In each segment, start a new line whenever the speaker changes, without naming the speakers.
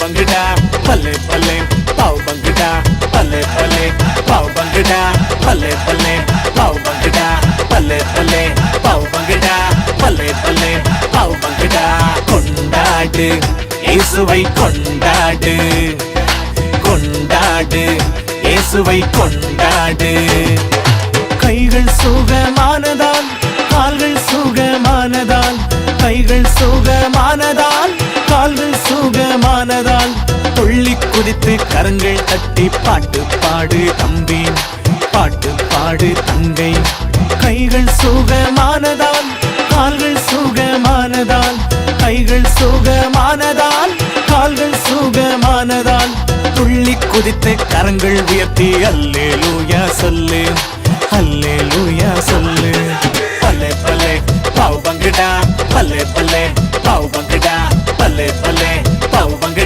பங்குடா பல்லே பல்லே பாவ் பங்குடா பல்லே பல்லே பாவ் பங்குடா பல்லே பல்லே பாவ் பங்குடா பல்லே பல்லே பாவ் பங்குடா பல்லே பல்லே பாவ் பங்குடா கொண்டாடு இயேசுவை கொண்டாடு. கொண்டாடு இயேசுவை கொண்டாடு. கைகள் சுகமானதா? சுகமானதால் துள்ளி குதித்து கரங்கள் தட்டி பாட்டு பாடு தம்பி. பாட்டு பாடு தங்கை. கைகள் சுகமானதால் கால்கள் சுகமானதால் கைகள் சுகமானதால் கால்கள் சுகமானதால் துள்ளி குதித்து கரங்கள் உயர்த்தி அல்லே லூயா சொல்லு. அல்லே லூயா சொல்லு. பல்லே பல்லே பாவ் பங்குடா பல்லே பல்லே பாவ் பங்குடா பல்லே பல்லே பாவங்கள்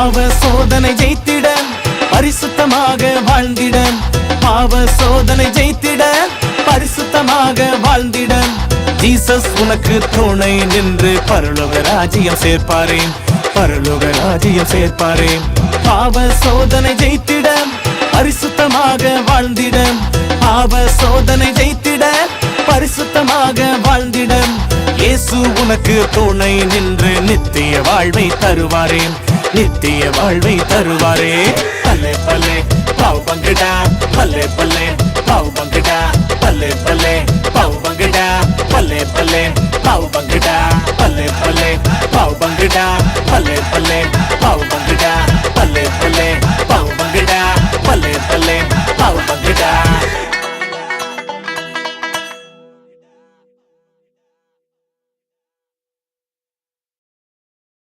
பாவ சோதனை ஜெயித்திட பரிசுத்தமாக வாழ்ந்திட பாவ சோதனை ஜெயித்திட பரிசுத்தமாக வாழ்ந்திட ஜீசஸ் உனக்கு துணை நின்று பரலோக ராஜ்யம் சேர்ப்பாரேன். பரலோக ராஜ்யம் சேர்ப்பாரேன். பாவ சோதனை ஜெயித்திட பரிசுத்தமாக வாழ்ந்திட பாவ சோதனை ஜெயித்திட பரிசுத்தமாக வாழ்ந்திட இயேசு உனக்கு துணை நின்று நித்திய வாழ்வை தருவாரே நித்திய வாழ்வை தருவாரே. பல்லே பல்லே பாவ் பங்கடா. பல்லே பல்லே பாவ் பங்கடா. பல்லே பல்லே பாவ் பங்கடா. பல்லே பல்லே பாவ் பங்கடா. பல்லே பல்லே பாவ் பங்கடா. பல்லே பல்லே பாவ் பங்கடா. பல்லே பல்லே பாவ் பங்கடா.